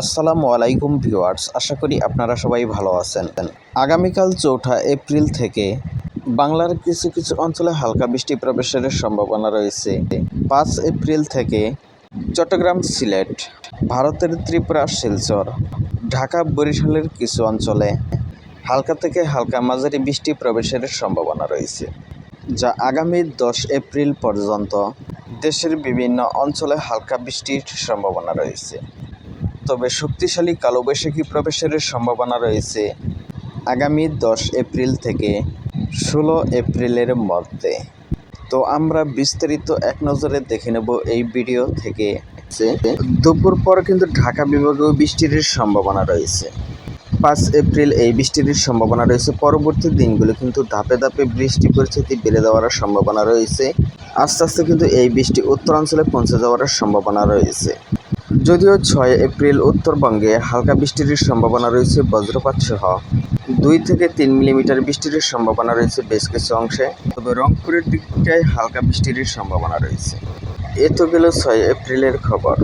আসসালামু আলাইকুম ভিউয়ার্স, আশা করি আপনারা সবাই ভালো আছেন। আগামীকাল চৌঠা এপ্রিল থেকে বাংলার কিছু কিছু অঞ্চলে হালকা বৃষ্টি প্রবেশের সম্ভাবনা রয়েছে। পাঁচ এপ্রিল থেকে চট্টগ্রাম সিলেট, ভারতের ত্রিপুরা, শিলচর, ঢাকা, বরিশালের কিছু অঞ্চলে হালকা থেকে হালকা মাঝারি বৃষ্টি প্রবেশের সম্ভাবনা রয়েছে, যা আগামী দশ এপ্রিল পর্যন্ত দেশের বিভিন্ন অঞ্চলে হালকা বৃষ্টির সম্ভাবনা রয়েছে। তবে শক্তিশালী কালবৈশাখী প্রবেশের সম্ভাবনা রয়েছে। আগামী দশ এপ্রিল থেকে ষোলো এপ্রিলের মধ্যে। তো আমরা বিস্তারিত এক নজরে দেখে নেব এই ভিডিও থেকে। দুপুর পর কিন্তু ঢাকা বিভাগেও বৃষ্টির সম্ভাবনা রয়েছে। পাঁচ এপ্রিল এই বৃষ্টির সম্ভাবনা রয়েছে। পরবর্তী দিনগুলো কিন্তু ধাপে ধাপে বৃষ্টি পরিস্থিতি বেড়ে যাওয়ার সম্ভাবনা রয়েছে। আস্তে আস্তে কিন্তু এই বৃষ্টি উত্তরাঞ্চলে পৌঁছে যাওয়ার সম্ভাবনা রয়েছে। যদিও ছয় এপ্রিল উত্তরবঙ্গে হালকা বৃষ্টির সম্ভাবনা রয়েছে বজ্রপাত সহ। দুই থেকে তিন মিলিমিটার বৃষ্টির সম্ভাবনা রয়েছে বেশ কিছু অংশে, তবে রংপুরের দিকটায় হালকা বৃষ্টির সম্ভাবনা রয়েছে। এ তো গেল ছয় এপ্রিলের খবর।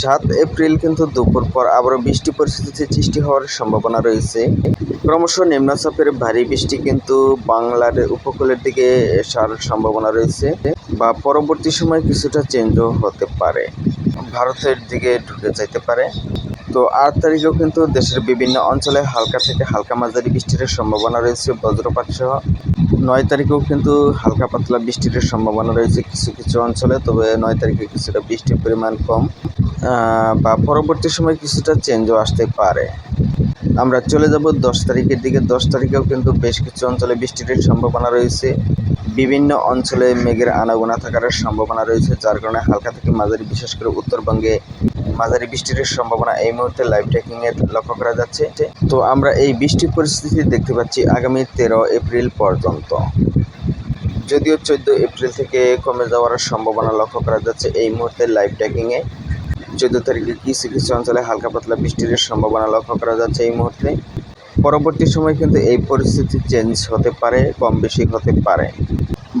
সাত এপ্রিল কিন্তু দুপুর পর আবারও বৃষ্টি পরিস্থিতি সৃষ্টি হওয়ার সম্ভাবনা রয়েছে। ক্রমশ নিম্নচাপের ভারী বৃষ্টি কিন্তু বাংলার উপকূলের দিকে আসার সম্ভাবনা রয়েছে বা পরবর্তী সময় কিছুটা চেঞ্জও হতে পারে। ভারতের দিকে ঢুকে যাইতে পারে। তো আট তারিখেও কিন্তু দেশের বিভিন্ন অঞ্চলে হালকা থেকে হালকা মাঝারি বৃষ্টির সম্ভাবনা রয়েছে বজ্রপাত সহ। নয় তারিখেও কিন্তু হালকা পাতলা বৃষ্টির সম্ভাবনা রয়েছে কিছু কিছু অঞ্চলে, তবে নয় তারিখে কিছুটা বৃষ্টির পরিমাণ কম। বা পরবর্তী সময় কিছুটা চেঞ্জও আসতে পারে। আমরা চলে যাব দশ তারিখের দিকে। দশ তারিখেও কিন্তু বেশ কিছু অঞ্চলে বৃষ্টির সম্ভাবনা রয়েছে। বিভিন্ন অঞ্চলে মেঘের আনাগোনা থাকার সম্ভাবনা রয়েছে, যার কারণে হালকা থেকে মাঝারি, বিশেষ করে উত্তরবঙ্গে মাঝারি বৃষ্টির সম্ভাবনা এই মুহূর্তে লাইভ ট্র্যাকিং এর লক্ষ্য করা যাচ্ছে। তো আমরা এই বৃষ্টির পরিস্থিতি দেখতে পাচ্ছি আগামী তেরো এপ্রিল পর্যন্ত। যদিও চোদ্দ এপ্রিল থেকে কমে যাওয়ার সম্ভাবনা লক্ষ্য করা যাচ্ছে এই মুহূর্তে লাইভ ট্র্যাকিংয়ে চোদ্দ তারিখে কিছু কিছু অঞ্চলে হালকা পাতলা বৃষ্টির সম্ভাবনা লক্ষ্য করা যাচ্ছে এই মুহূর্তে? পরবর্তী সময় কিন্তু এই পরিস্থিতি চেঞ্জ হতে পারে, কম বেশি হতে পারে।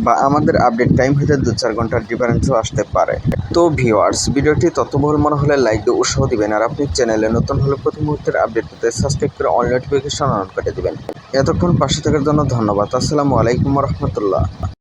বা আমাদের আপডেট টাইম হতে দু চার ঘণ্টার ডিফারেন্সও আসতে পারে। তো ভিওয়ার্স ভিডিওটি তথ্যবহুল মনে হলে লাইক দিয়ে উৎসাহ দিবেন আর আপনি চ্যানেলে নতুন হলে প্রতি মুহূর্তের আপডেট পেতে সাবস্ক্রাইব করে অল নোটিফিকেশন অন করে দিবেন। এতক্ষণ পাশে থাকার জন্য ধন্যবাদ। আসসালামু আলাইকুম রহমতুল্লাহ।